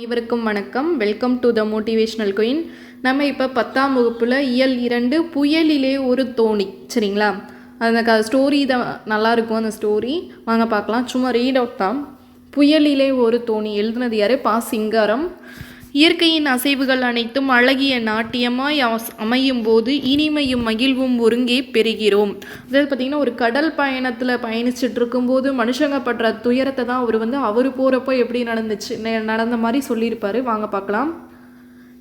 அனைவருக்கும் வணக்கம். Welcome to the motivational queen நம்ம இப்போ பத்தாம் வகுப்பில் இயல் இரண்டு புயலிலே ஒரு தோணி. சரிங்களா? அந்த க ஸ்டோரி தான் நல்லாயிருக்கும் அந்த ஸ்டோரி வாங்க பார்க்கலாம். சும்மா ரீட் அவுட் தான். புயலிலே ஒரு தோணி. எழுதுனது யார்? பா. சிங்காரம். இயற்கையின் அசைவுகள் அனைத்தும் அழகிய நாட்டியமாய் அஸ்- அமையும் போது இனிமையும் மகிழ்வும் ஒருங்கே பெறுகிறோம். அதாவது பார்த்திங்கன்னா ஒரு கடல் பயணத்தில் பயணிச்சுட்டு இருக்கும்போது மனுஷங்க படுற துயரத்தை தான் அவர் வந்து அவர் போகிறப்போ எப்படி நடந்துச்சு நடந்த மாதிரி சொல்லியிருப்பார். வாங்க பார்க்கலாம்.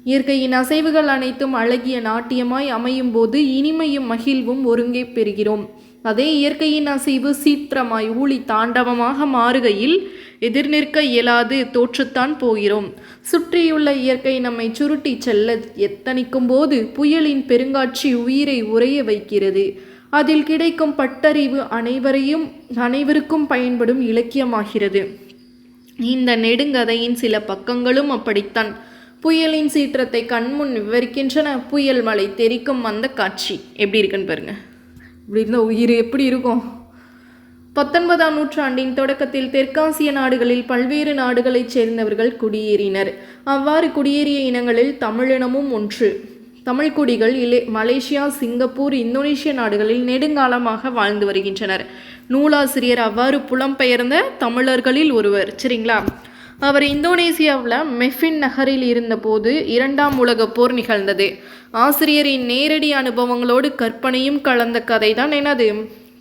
இயற்கையின் அசைவுகள் அனைத்தும் அழகிய நாட்டியமாய் அமையும் போது இனிமையும் மகிழ்வும் ஒருங்கே பெறுகிறோம். அதே இயற்கையின் அசைவு சீத்திரமாய் ஊழி தாண்டவமாக மாறுகையில் எதிர்நிற்க இயலாது தோற்றுத்தான் போகிறோம். சுற்றியுள்ள இயற்கை நம்மை சுருட்டி செல்ல எத்தனிக்கும் போது புயலின் பெருங்காட்சி உயிரை உறைய வைக்கிறது. அதில் கிடைக்கும் பட்டறிவு அனைவரையும் அனைவருக்கும் பயன்படும் இலக்கியமாகிறது. இந்த நெடுங்கதையின் சில பக்கங்களும் அப்படித்தான். புயலின் சீற்றத்தை கண்முன் விவரிக்கின்றன. புயல் மலை தெரிக்கும் அந்த காட்சி. எப்படி இருக்குன்னு பாருங்கள் இப்படி இருந்தால் உயிர் எப்படி இருக்கும்? பத்தொன்பதாம் நூற்றாண்டின் தொடக்கத்தில் தெற்காசிய நாடுகளில் பல்வேறு நாடுகளைச் சேர்ந்தவர்கள் குடியேறினர். அவ்வாறு குடியேறிய இனங்களில் தமிழினமும் ஒன்று. தமிழ் குடிகள் இலே மலேசியா சிங்கப்பூர் இந்தோனேஷிய நாடுகளில் நெடுங்காலமாக வாழ்ந்து வருகின்றனர். நூலாசிரியர் அவ்வாறு புலம்பெயர்ந்த தமிழர்களில் ஒருவர். சரிங்களா? அவர் இந்தோனேசியாவில் மெஃபின் நகரில் இருந்தபோது இரண்டாம் உலகப் போர் நிகழ்ந்தது. ஆசிரியரின் நேரடி அனுபவங்களோடு கற்பனையும் கலந்த கதை தான் எனது.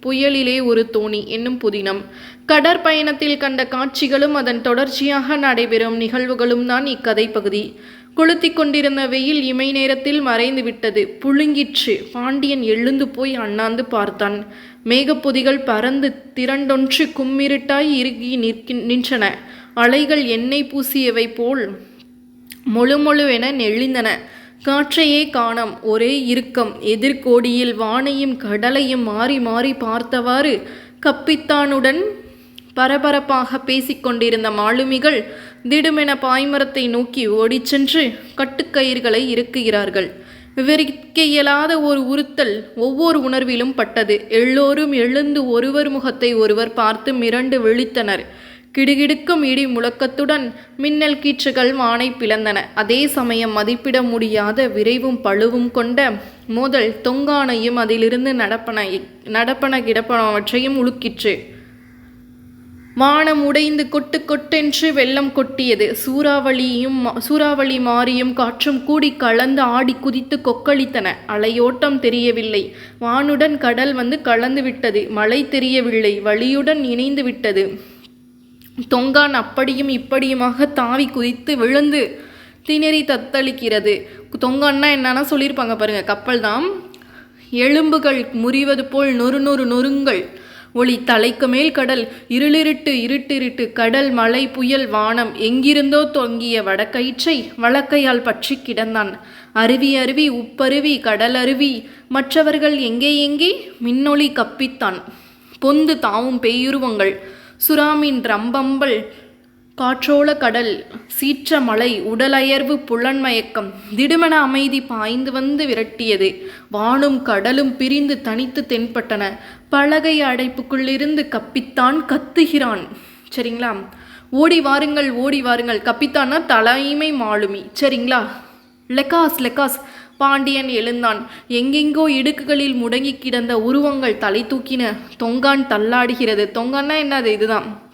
புயலிலே ஒரு தோணி என்னும் புதினம். கடற்பயணத்தில் கண்ட காட்சிகளும் அதன் தொடர்ச்சியாக நடைபெறும் நிகழ்வுகளும் தான் இக்கதை பகுதி. கொளுத்தி கொண்டிருந்த வெயில் இமை நேரத்தில் மறைந்து விட்டது. புழுங்கிற்று. பாண்டியன் எழுந்து போய் அண்ணாந்து பார்த்தான். மேகப்பொதிகள் பறந்து திரண்டொன்று கும்மிருட்டாய் இறுகி நிற்கின் நின்றன. அலைகள் எண்ணெய் பூசியவை போல் மொழு மொழுவென நெளிந்தன. காற்றையே காணம். ஒரே இறுக்கம். எதிர்கோடியில் வானையும் கடலையும் மாறி மாறி பார்த்தவாறு கப்பித்தானுடன் பரபரப்பாக பேசிக்கொண்டிருந்த மாலுமிகள் திடுமென பாய்மரத்தை நோக்கி ஓடிச் சென்று கட்டுக்கயிறுகளை இறுக்குகிறார்கள். விவரிக்க இயலாத ஒரு உறுத்தல் ஒவ்வொரு உணர்விலும் பட்டது. எல்லோரும் எழுந்து ஒருவர் முகத்தை ஒருவர் பார்த்து மிரண்டு விழித்தனர். கிடுகிடுக்கும் இடி முழக்கத்துடன் மின்னல் கீற்றுகள் வானை பிளந்தன. அதே சமயம் மதிப்பிட முடியாத விரைவும் பழுவும் கொண்ட மோதல் தொங்கானையும் அதிலிருந்து நடப்பன நடப்பன கிடப்பனவற்றையும் உலுக்கிற்று. வானம் உடைந்து கொட்டு கொட்டென்று வெள்ளம் கொட்டியது. சூறாவளியும் மா- சூறாவளி மாறியும் காற்றும் கூடி கலந்து ஆடி குதித்து கொக்களித்தன. அலையோட்டம் தெரியவில்லை. வானுடன் கடல் வந்து கலந்து விட்டது. மழை தெரியவில்லை. வழியுடன் இணைந்து விட்டது. தொங்கான் அப்படியும் இப்படியுமாக தாவி குதித்து விழுந்து திணறி தத்தளிக்கிறது. தொங்கான்னா என்னன்னா சொல்லியிருப்பாங்க பாருங்க. கப்பல் தான் எலும்புகள் முறிவது போல் நொறு நொறு நொறுங்கள். ஒளி தலைக்கு மேல் கடல் இருளிருட்டு இருட்டிருட்டு கடல் மலை புயல் வானம் எங்கிருந்தோ தொங்கிய வடக்கயிற்றை வழக்கையால் பற்றி கிடந்தான். அருவி அருவி உப்பருவி கடல் அருவி மற்றவர்கள் எங்கே எங்கே மின்னொளி கப்பித்தான். பொந்து தாவும் பேயுருவங்கள் சுறாமின் ரம்பம்பல் காற்றோல கடல் சீற்ற மலை உடலயர்வு புலன்மயக்கம் திடுமென அமைதி பாய்ந்து வந்து விரட்டியது. வானும் கடலும் பிரிந்து தனித்து தென்பட்டன. பலகை அடைப்புக்குள்ளிருந்து கப்பித்தான் கத்துகிறான். சரிங்களா? ஓடி வாருங்கள் ஓடி வாருங்கள். கப்பித்தான்னா தலைமை மாலுமி. சரிங்களா? லெக்காஸ் லெக்காஸ் பாண்டியன் எழுந்தான். எங்கெங்கோ இடுக்குகளில் முடங்கி கிடந்த உருவங்கள் தலை தூக்கின தொங்கான் தள்ளாடுகிறது. தொங்கான்னா என்னது? இதுதான்.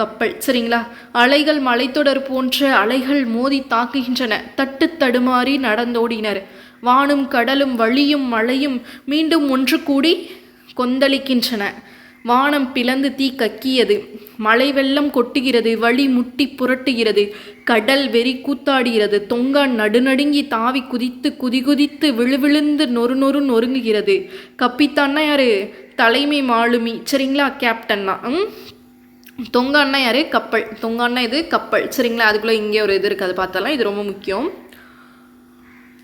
கப்பல். சரிங்களா? அலைகள் மலைத்தொடர் போன்ற அலைகள் மோதி தாக்குகின்றன. தட்டு தடுமாறி நடந்தோடினர். வானும் கடலும் வழியும் மழையும் மீண்டும் ஒன்று கூடி கொந்தளிக்கின்றன. வானம் பிளந்து தீ கக்கியது. மழை வெள்ளம் கொட்டுகிறது. வழி முட்டி புரட்டுகிறது. கடல் வெறி கூத்தாடுகிறது. தொங்கான் நடுநடுங்கி தாவி குதித்து குதிகுதித்து விழுவிழுந்து நொறு நொறு நொறுங்குகிறது. கப்பித்தான்னா யாரு? தலைமை மாலுமி. சரிங்களா கேப்டன்னா? ம்? தொங்கான்னா யாரு? கப்பல். தொங்கான்னா இது கப்பல். சரிங்களா? அதுக்குள்ளே இங்கே ஒரு இது இருக்குது அது பார்த்தாலாம் இது ரொம்ப முக்கியம்.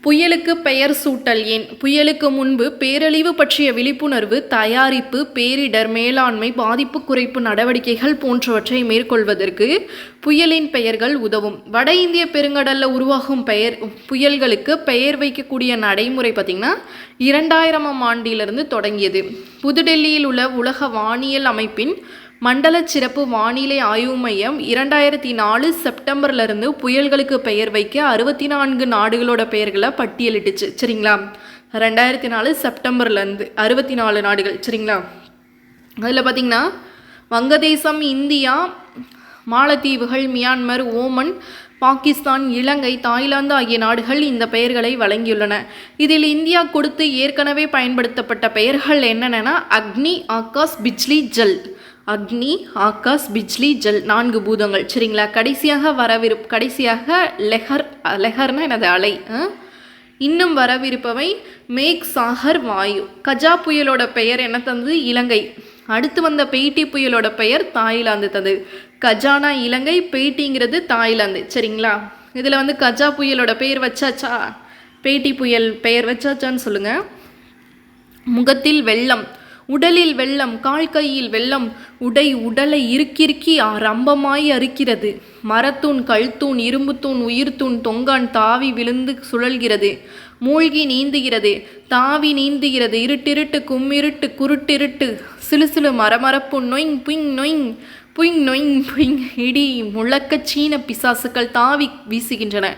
புயலுக்கு பெயர் சூட்டல் ஏன்? புயலுக்கு முன்பு பேரழிவு பற்றிய விழிப்புணர்வு தயாரிப்பு பேரிடர் மேலாண்மை பாதிப்பு குறைப்பு நடவடிக்கைகள் போன்றவற்றை மேற்கொள்வதற்கு புயலின் பெயர்கள் உதவும். வட இந்திய பெருங்கடலில் உருவாகும் பெயர் புயல்களுக்கு பெயர் வைக்கக்கூடிய நடைமுறை பார்த்திங்கன்னா இரண்டாயிரமாம் ஆண்டிலிருந்து தொடங்கியது. புதுடெல்லியில் உள்ள உலக வானியல் அமைப்பின் மண்டல சிறப்பு வானிலை ஆய்வு மையம் இரண்டாயிரத்தி நாலு செப்டம்பர்லேருந்து புயல்களுக்கு பெயர் வைக்க அறுபத்தி நான்கு நாடுகளோட பெயர்களை பட்டியலிட்டுச்சு. சரிங்களா? ரெண்டாயிரத்தி நாலு செப்டம்பர்லேருந்து அறுபத்தி நாலு நாடுகள். சரிங்களா? அதில் பார்த்தீங்கன்னா வங்கதேசம் இந்தியா மாலத்தீவுகள் மியான்மர் ஓமன் பாகிஸ்தான் இலங்கை தாய்லாந்து ஆகிய நாடுகள் இந்த பெயர்களை வழங்கியுள்ளன. இதில் இந்தியா கொடுத்து ஏற்கனவே பயன்படுத்தப்பட்ட பெயர்கள் என்னென்னா அக்னி ஆகாஷ் பிஜ்லி ஜல். அக்னி ஆகாஷ் பிஜ்லி ஜல் நான்கு பூதங்கள். சரிங்களா? கடைசியாக வரவிரு கடைசியாக லெஹர் லெஹர்னா எனது அலை. ஆ? இன்னும் வரவிருப்பவை மேக் சாகர் வாயு. கஜா புயலோட பெயர் என்ன தந்தது? இலங்கை. அடுத்து வந்த பெய்டி புயலோட பெயர் தாய்லாந்து தந்தது. கஜானா இலங்கை பெய்டிங்கிறது தாய்லாந்து. சரிங்களா? இதில் வந்து கஜா புயலோட பெயர் வச்சாச்சா? பேட்டி புயல் பெயர் வச்சாச்சான்னு சொல்லுங்கள் முகத்தில் வெள்ளம். உடலில் வெள்ளம் கால் கையில் வெள்ளம் உடை உடலை இருக்கிருக்கி ரம்பமாய் அறுக்கிறது. மரத்தூண் கல்தூண் இரும்புத்தூண் உயிர்த்தூண் தொங்கான் தாவி விழுந்து சுழல்கிறது. மூழ்கி நீந்துகிறது. தாவி நீந்துகிறது. இருட்டிருட்டு கும்மிருட்டு குருட்டிருட்டு. சிலுசிலு மரமரப்பு நொய்ங் புயிங் நொய்ங் புயிங் நொய்ங் புயிங். இடி முழக்கச் சீன பிசாசுகள் தாவி வீசுகின்றன.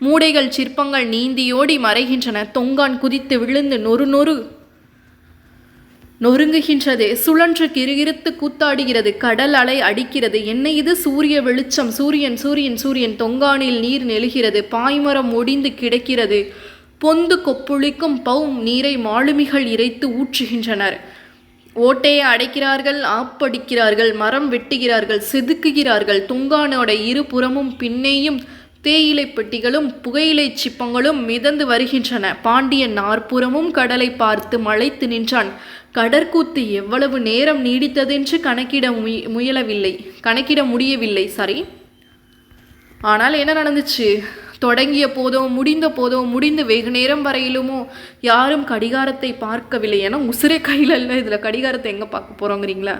மூடைகள் சிற்பங்கள் நீந்தியோடி மறைகின்றன. தொங்கான் குதித்து விழுந்து நொறு நொறு நொறுங்குகின்றது. சுழன்று கிறுகிறுத்து கூத்தாடுகிறது. கடல் அலை அடிக்கிறது. என்ன இது? சூரிய வெளிச்சம். சூரியன் சூரியன் சூரியன். தொங்கானில் நீர் நெழுகிறது. பாய்மரம் ஒடிந்து கிடக்கிறது. பொந்து கொப்புளிக்கும் பவும் நீரை மாலுமிகள் இறைத்து ஊற்றுகின்றனர். ஓட்டையை அடைக்கிறார்கள். ஆப்படிக்கிறார்கள். மரம் வெட்டுகிறார்கள். செதுக்குகிறார்கள். தொங்கானோட இருபுறமும் பின்னேயும் தேயிலை பெட்டிகளும் புகையிலை சிப்பங்களும் மிதந்து வருகின்றன. பாண்டியன் நாற்புறமும் கடலை பார்த்து மலைத்து நின்றான். கடற்கூத்து எவ்வளவு நேரம் நீடித்ததென்று கணக்கிட முய முயலவில்லை. கணக்கிட முடியவில்லை சாரி. ஆனால் என்ன நடந்துச்சு? தொடங்கிய போதோ முடிந்த போதோ முடிந்து வெகு நேரம் வரையிலுமோ யாரும் கடிகாரத்தை பார்க்கவில்லை ஏன்னா உசுரே கையில் இல்லை இதில் கடிகாரத்தை எங்கே பார்க்க போகிறோங்கிறீங்களா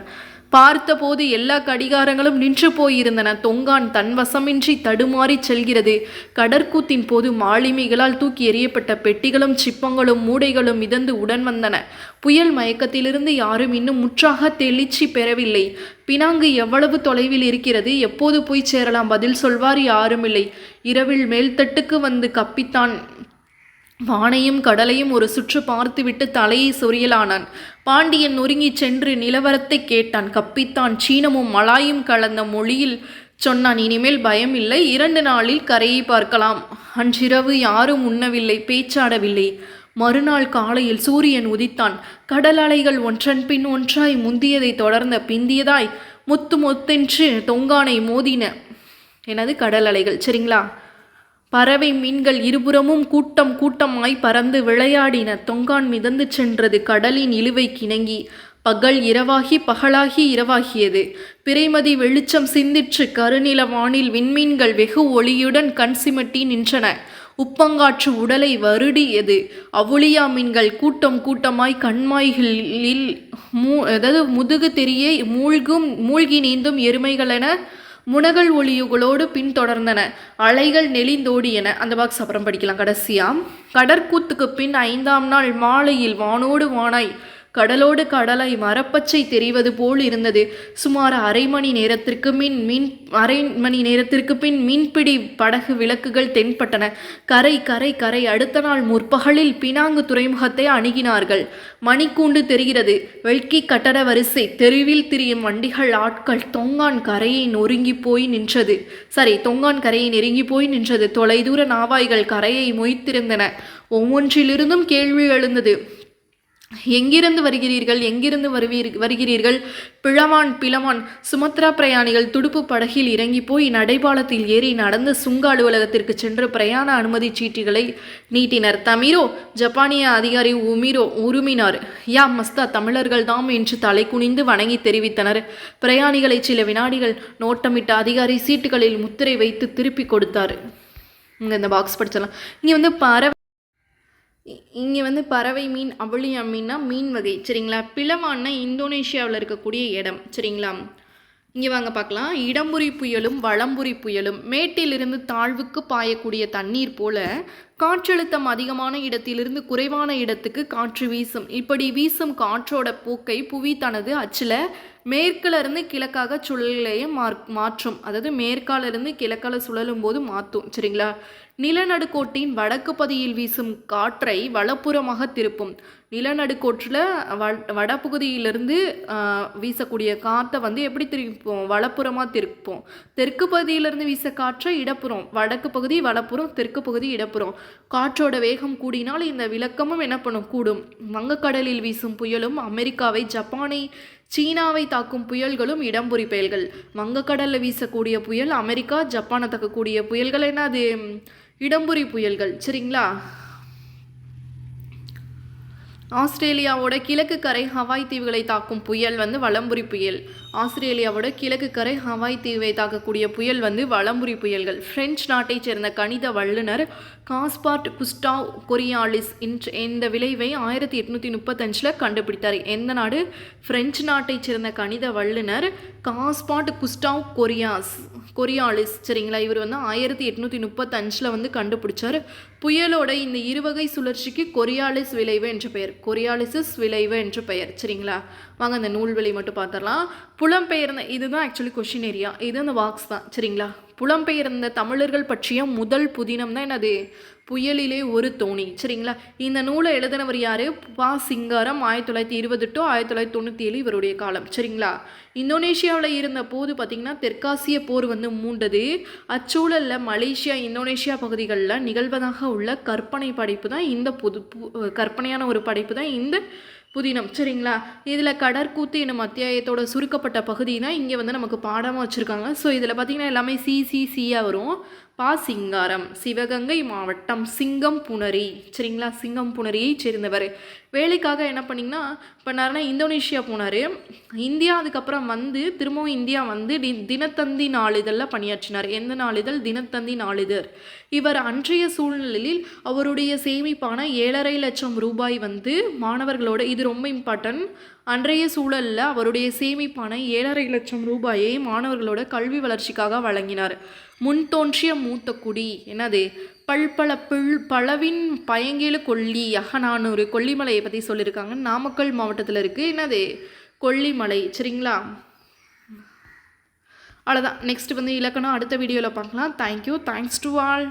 பார்த்தபோது எல்லா கடிகாரங்களும் நின்று போயிருந்தன. தொங்கான் தன் வசமின்றி தடுமாறி செல்கிறது. கடற்கூத்தின் போது மாலுமிகளால் தூக்கி எறியப்பட்ட பெட்டிகளும் சிப்பங்களும் மூடைகளும் மிதந்து உடன் வந்தன. புயல் மயக்கத்திலிருந்து யாரும் இன்னும் முற்றாக தெளிச்சி பெறவில்லை. பினாங்கு எவ்வளவு தொலைவில் இருக்கிறது? எப்போது போய் சேரலாம்? பதில் சொல்வார் யாருமில்லை. இரவில் மேல்தட்டுக்கு வந்து கப்பித்தான். வானையும் கடலையும் ஒரு சுற்று பார்த்துவிட்டு தலையை சொரியலானான். பாண்டியன் நொறுங்கிச் சென்று நிலவரத்தை கேட்டான். கப்பித்தான் சீனமும் மலாயும் கலந்த மொழியில் சொன்னான் இனிமேல் பயம் இல்லை இரண்டு நாளில் கரையை பார்க்கலாம். அன்றிரவு யாரும் உண்ணவில்லை பேச்சாடவில்லை. மறுநாள் காலையில் சூரியன் உதித்தான். கடல் அலைகள் ஒன்றன் பின் ஒன்றாய் முந்தியதை தொடர்ந்த பிந்தியதாய் முத்து முத்தென்று தொங்கானை மோதின. எனது கடல் அலைகள் சரிங்களா? பறவை மீன்கள் இருபுறமும் கூட்டம் கூட்டமாய் பறந்து விளையாடின. தொங்கான் மிதந்து சென்றது கடலின் இழுவை கிணங்கி. பகல் இரவாகி பகலாகி இரவாகியது. பிறைமதி வெளிச்சம் சிந்திற்று கருநில வானில் விண்மீன்கள் வெகு ஒளியுடன் கண் சிமிட்டி நின்றன. உப்பங்காற்று உடலை வருடியது. அவுளியா மீன்கள் கூட்டம் கூட்டமாய் கண்மாய்களில் மூ அதாவது முதுகு தெரிய மூழ்கும் மூழ்கி நீந்தும் எருமைகளென முனகல் ஒளியுகளோடு பின்தொடர்ந்தன. அலைகள் நெளிந்தோடியன. அந்த பாக்ஸ் அப்புறம் படிக்கலாம். கடைசியாம் கடற்கூத்துக்கு பின் ஐந்தாம் நாள் மாலையில் வானோடு வானாய். கடலோடு கடலாய் மரப்பச்சை தெரிவது போல் இருந்தது. சுமார் அரை மணி நேரத்திற்கு மின் மீன் அரை மணி நேரத்திற்கு பின் மீன்பிடி படகு விளக்குகள் தென்பட்டன. கரை கரை கரை அடுத்த நாள் முற்பகலில் பினாங்கு துறைமுகத்தை அணுகினார்கள். மணிக்கூண்டு தெரிகிறது. வெள்கி கட்டட வரிசை தெருவில் திரியும் வண்டிகள் ஆட்கள் தொங்கான் கரையை நொறுங்கி போய் நின்றது. சரி தொங்கான் கரையை நெருங்கி போய் நின்றது. தொலைதூர நாவாய்கள் கரையை மொய்த்திருந்தன. ஒவ்வொன்றிலிருந்தும் கேள்வி எழுந்தது. எங்கிருந்து வருகிறீர்கள்? எங்கிருந்து வருவீர் வருகிறீர்கள்? பிளவான் பிளவான் சுமத்ரா பிரயாணிகள் துடுப்பு படகில் இறங்கி போய் நடைபாலத்தில் ஏறி நடந்து சுங்க அலுவலகத்திற்கு சென்று பிரயாண அனுமதி சீட்டுகளை நீட்டினர். தமிரோ ஜப்பானிய அதிகாரி உமிரோ உருமினார். யா மஸ்தா தமிழர்கள் தாம் என்று தலை குனிந்து வணங்கி தெரிவித்தனர். பிரயாணிகளை சில வினாடிகள் நோட்டமிட்ட அதிகாரி சீட்டுகளில் முத்திரை வைத்து திருப்பி கொடுத்தார். இங்கே இந்த பாக்ஸ் படிச்சிடலாம். இங்கே வந்து பறவை இங்கே வந்து பறவை மீன் அவளியா மீன்னா மீன் வகை சரிங்களா? பிளவான்னா இந்தோனேஷியாவில் இருக்கக்கூடிய இடம் சரிங்களா? இங்கே வாங்க பார்க்கலாம். இடம்புரி புயலும் வளம்புரி புயலும் மேட்டிலிருந்து தாழ்வுக்கு பாயக்கூடிய தண்ணீர் போல காற்றழுத்தம் அதிகமான இடத்திலிருந்து குறைவான இடத்துக்கு காற்று வீசும். இப்படி வீசும் காற்றோட போக்கை புவி தனது அச்சில் மேற்கிலிருந்து கிழக்காக சுழலையே மாற் மாற்றும். அதாவது மேற்காலிருந்து கிழக்கால சுழலும் போது மாற்றும் சரிங்களா? நிலநடுக்கோட்டின் வடக்கு பதியில் வீசும் காற்றை வலப்புறமாக திருப்பும். நிலநடுக்கோட்டில் வ வடபகுதியிலிருந்து வீசக்கூடிய காற்றை வந்து எப்படி திருப்போம்? வலப்புறமாக திருப்போம். தெற்கு பகுதியிலிருந்து வீச காற்றை இடப்புறம் வடக்கு பகுதி வலப்புறம் தெற்கு பகுதி இடப்புறம். காற்றோட வேகம் கூடினால் இந்த விளக்கமும் என்ன பண்ணும்? கூடும். வங்கக்கடலில் வீசும் புயலும் அமெரிக்காவை ஜப்பானை சீனாவை தாக்கும் புயல்களும் இடம்புரி புயல்கள். வங்கக்கடலில் வீசக்கூடிய புயல் அமெரிக்கா ஜப்பானை தாக்கக்கூடிய புயல்கள் என்னது இடம்புரி புயல்கள். சரிங்களா? ஆஸ்திரேலியாவோட கிழக்கு கரை ஹவாய் தீவுகளை தாக்கும் புயல் வந்து வளம்புரி புயல். ஆஸ்திரேலியாவோட கிழக்கு கரை ஹவாய் தீவை தாக்கக்கூடிய புயல் வந்து வளம்புரி புயல்கள். பிரெஞ்சு நாட்டைச் சேர்ந்த கணித வல்லுனர் காஸ்பார்ட் குஸ்டாவ் கொரியாலிஸ் இந்த விளைவை ஆயிரத்தி எட்நூற்றி முப்பத்தஞ்சில் கண்டுபிடித்தார். எந்த நாடு? பிரெஞ்சு நாட்டைச் சேர்ந்த கணித வல்லுனர் காஸ்பார்ட் குஸ்டாவ் கொரியாஸ் கொரியாலிஸ். சரிங்களா? இவர் வந்து ஆயிரத்தி எட்நூற்றி முப்பத்தஞ்சில் வந்து கண்டுபிடிச்சார். புயலோட இந்த இருவகை சுழற்சிக்கு கொரியாலிஸ் விளைவு என்ற பெயர். கொரியாலிசிஸ் விளைவு என்ற பெயர். சரிங்களா? வாங்க அந்த நூல்வெளி மட்டும் பார்த்துடலாம். புலம்பெயர்ந்த இதுதான் ஆக்சுவலி கொஷின் ஏரியா இது அந்த வாக்ஸ் தான். சரிங்களா? புலம்பெயர்ந்த தமிழர்கள் பற்றிய முதல் புதினம் தான் என்னது? புயலிலே ஒரு தோணி சரிங்களா? இந்த நூலை எழுதினவர் யார்? பா. சிங்காரம் ஆயிரத்தி தொள்ளாயிரத்தி இருபது டு ஆயிரத்தி தொள்ளாயிரத்தி தொண்ணூற்றி ஏழு இவருடைய காலம் சரிங்களா? இந்தோனேஷியாவில் இருந்த போது பார்த்திங்கன்னா தெற்காசிய போர் வந்து மூண்டது. அச்சூழலில் மலேசியா இந்தோனேஷியா பகுதிகளில் நிகழ்வதாக உள்ள கற்பனை படைப்பு தான் இந்த புது பு- கற்பனையான ஒரு படைப்பு தான் இந்த புதினம் சரிங்களா? இதில் கடற்கூத்து என்னும் அத்தியாயத்தோட சுருக்கப்பட்ட பகுதி தான் இங்கே வந்து நமக்கு பாடமாக வச்சுருக்காங்க. ஸோ இதில் பார்த்தீங்கன்னா எல்லாமே சி வரும். பா சிங்காரம் சிவகங்கை மாவட்டம் சிங்கம் புணரி சரிங்களா? சிங்கம் புணரியை சேர்ந்தவர். வேலைக்காக என்ன பண்ணிங்கன்னா பண்ணாருன்னா இந்தோனேஷியா போனார். இந்தியா அதுக்கப்புறம் வந்து திரும்பவும் இந்தியா வந்து தி தினத்தந்தி நாளிதழில் பணியாற்றினார். எந்த நாளிதழ்? தினத்தந்தி நாளிதழ். இவர் அன்றைய சூழ்நிலையில் அவருடைய சேமிப்பான ஏழரை லட்சம் ரூபாய் வந்து மாணவர்களோட இது ரொம்ப இம்பார்ட்டன்ட் அன்றைய சூழலில் அவருடைய சேமிப்பான ஏழரை லட்சம் ரூபாயை மாணவர்களோட கல்வி வளர்ச்சிக்காக வழங்கினார். முன் தோன்றிய மூத்த குடி என்னது? பல்பல பிள் பளவின் பயங்கேழு கொல்லி அகநானூறு கொல்லிமலையை பற்றி சொல்லியிருக்காங்க. நாமக்கல் மாவட்டத்தில் இருக்குது என்னது? கொல்லிமலை. சரிங்களா? அவ்வளோதான் நெக்ஸ்ட் வந்து இலக்கணம். அடுத்த வீடியோவில் பார்க்கலாம். Thank you thanks to all